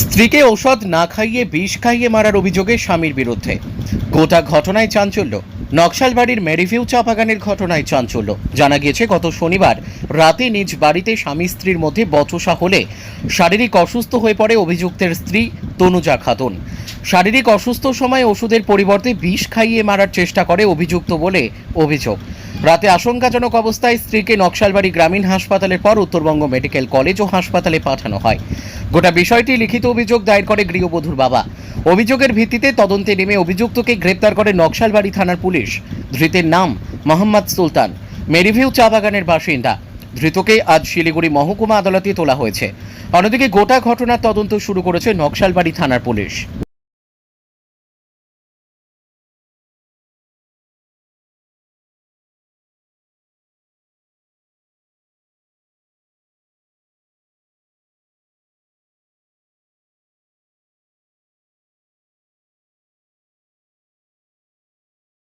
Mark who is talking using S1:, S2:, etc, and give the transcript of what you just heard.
S1: স্ত্রীকে ঔষধ না খাইয়ে বিষ খাইয়ে মারার অভিযোগে স্বামীর বিরুদ্ধে। গোটা ঘটনায় চাঞ্চল্য। নকশালবাড়ির মেরিভিউ চা বাগানের ঘটনায় চাঞ্চল্য। জানা গিয়েছে, গত শনিবার রাতে নিজ বাড়িতে স্বামী স্ত্রীর মধ্যে বচসা হলে শারীরিক অসুস্থ হয়ে পড়ে অভিযুক্তের স্ত্রী তনুজা খাতুন। শারীরিক অসুস্থ সময় ওষুধের পরিবর্তে বিষ খাইয়ে মারার চেষ্টা করে অভিযুক্ত বলে অভিযোগ। রাতে আশঙ্কাজনক অবস্থায় স্ত্রীকে নকশালবাড়ি গ্রামীণ হাসপাতালের পর উত্তরবঙ্গ মেডিকেল কলেজ ও হাসপাতালে পাঠানো হয়। গোটা বিষয়টি লিখিত অভিযোগ দায়ের করে গৃহবধূর বাবা। অভিযোগের ভিত্তিতে তদন্তে নেমে অভিযুক্তকে গ্রেপ্তার করে নকশালবাড়ি থানার পুলিশ। ধৃতের নাম মোহাম্মদ সুলতান। মেরিভিউ চা বাগানের বাসিন্দা। ধৃতকে আজ শিলিগুড়ি মহকুমা আদালতে তোলা হয়েছে। অন্যদিকে গোটা ঘটনার তদন্ত শুরু করেছে নকশালবাড়ি থানার পুলিশ।